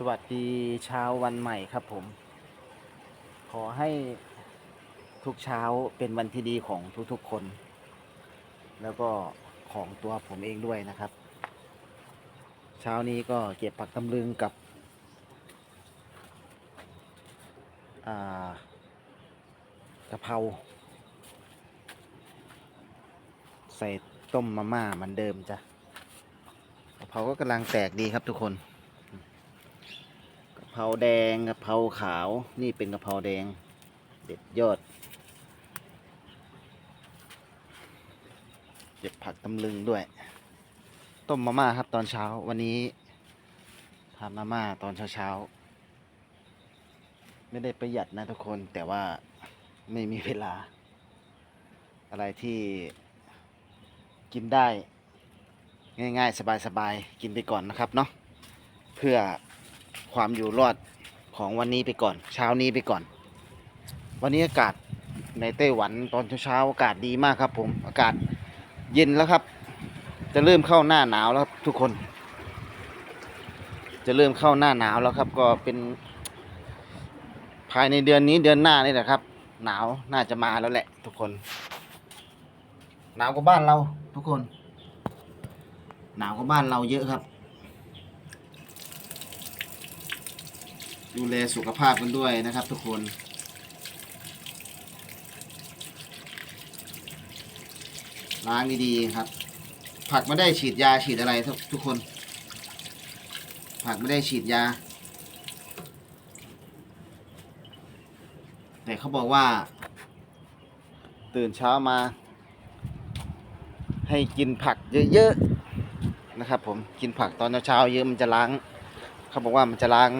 สวัสดีเช้าวันใหม่ครับผม ขอให้ทุกเช้าเป็นวันที่ดีของทุกๆคน แล้วก็ของตัวผมเองด้วยนะครับ เช้านี้ก็เก็บผักตำลึงกับกะเพราใส่ต้มมาม่าเหมือนเดิมจ้ะกะเพราก็กำลังแตกดีครับทุกคน เพราแดงกะเพราขาว นี่เป็นกะเพราแดง เด็ดยอด เก็บผักตำลึงด้วย ต้มมาม่าครับตอนเช้า วันนี้ทำมาม่าตอนเช้าเช้าๆไม่ได้ประหยัดนะทุกคน แต่ว่าไม่มีเวลา อะไรที่กินได้ ง่ายๆ สบายๆ กินไปก่อนนะครับเนาะเพื่อ ความอยู่รอดของวันนี้ไปก่อน เช้านี้ไปก่อน วันนี้อากาศในไต้หวันตอนเช้าๆอากาศดีมากครับ ผมอากาศเย็นแล้วครับ จะเริ่มเข้าหน้าหนาวแล้วทุกคน จะเริ่มเข้าหน้าหนาวแล้วครับ ก็เป็น ภายในเดือนนี้เดือนหน้านี่แหละครับ หนาวน่าจะมาแล้วแหละ ทุกคน หนาวกว่าบ้านเรา ทุกคน หนาวกว่าบ้านเราเยอะครับ ดูแลสุขภาพกันด้วยนะครับทุกคน ล้างดีๆครับ ผักไม่ได้ฉีดยาฉีดอะไรทุกคน ผักไม่ได้ฉีดยา แต่เขาบอกว่า ตื่นเช้ามา ให้กินผักเยอะๆนะครับผมกินผักตอนเช้าเยอะมันจะล้าง เขาบอกว่ามันจะล้าง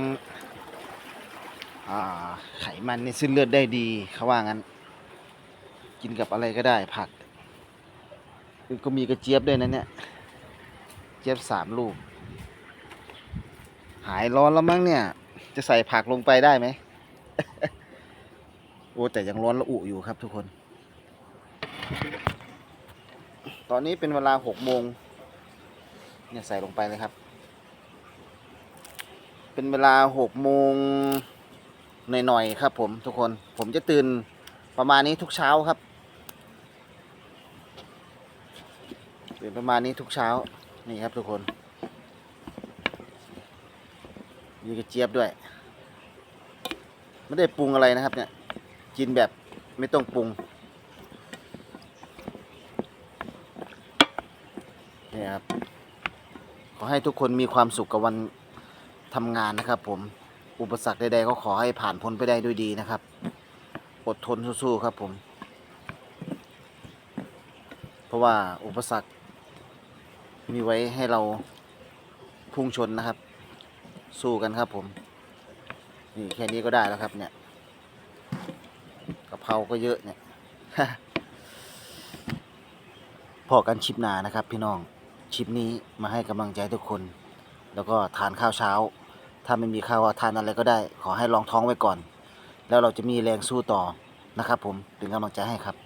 ไขมันในเส้นเลือดได้ดีเขาว่างั้น กินกับอะไรก็ได้ผักก็มีกระเจี๊ยบด้วยนะเนี่ย เจี๊ยบสามลูก หายร้อนแล้วมั้งเนี่ย จะใส่ผักลงไปได้ไหม โอ้แต่ยังร้อนละอุอยู่ครับทุกคน ตอนนี้เป็นเวลาหกโมงเนี่ยใส่ลงไปเลยครับ เป็นเวลาหกโมง หน่อยๆครับ ผมทุกคนผมจะตื่นประมาณนี้ทุกเช้าครับ ตื่นประมาณนี้ทุกเช้านี่ครับทุกคนมีกระเจี๊ยบด้วย ไม่ได้ปรุงอะไรนะครับ เนี่ยกินแบบไม่ต้องปรุงนี่ครับขอให้ทุกคนมีความสุขกับวันทำงานนะครับผม อุปสรรคใดๆก็ขอให้ผ่านพ้นไปได้ด้วยดีนะครับ อดทนสู้ๆครับผม เพราะว่าอุปสรรค มีไว้ให้เราพุ่งชนนะครับ สู้กันครับผม นี่แค่นี้ก็ได้แล้วครับเนี่ยกะเพราก็เยอะเนี่ยพอกันชิปหนานะครับพี่น้องชิปนี้มาให้กำลังใจทุกคน แล้วก็ทานข้าวเช้า ถ้าไม่มีข้าวทานอะไรก็ได้ ขอให้ลองท้องไว้ก่อน แล้วเราจะมีแรงสู้ต่อนะครับผมเป็นกำลังใจให้ครับ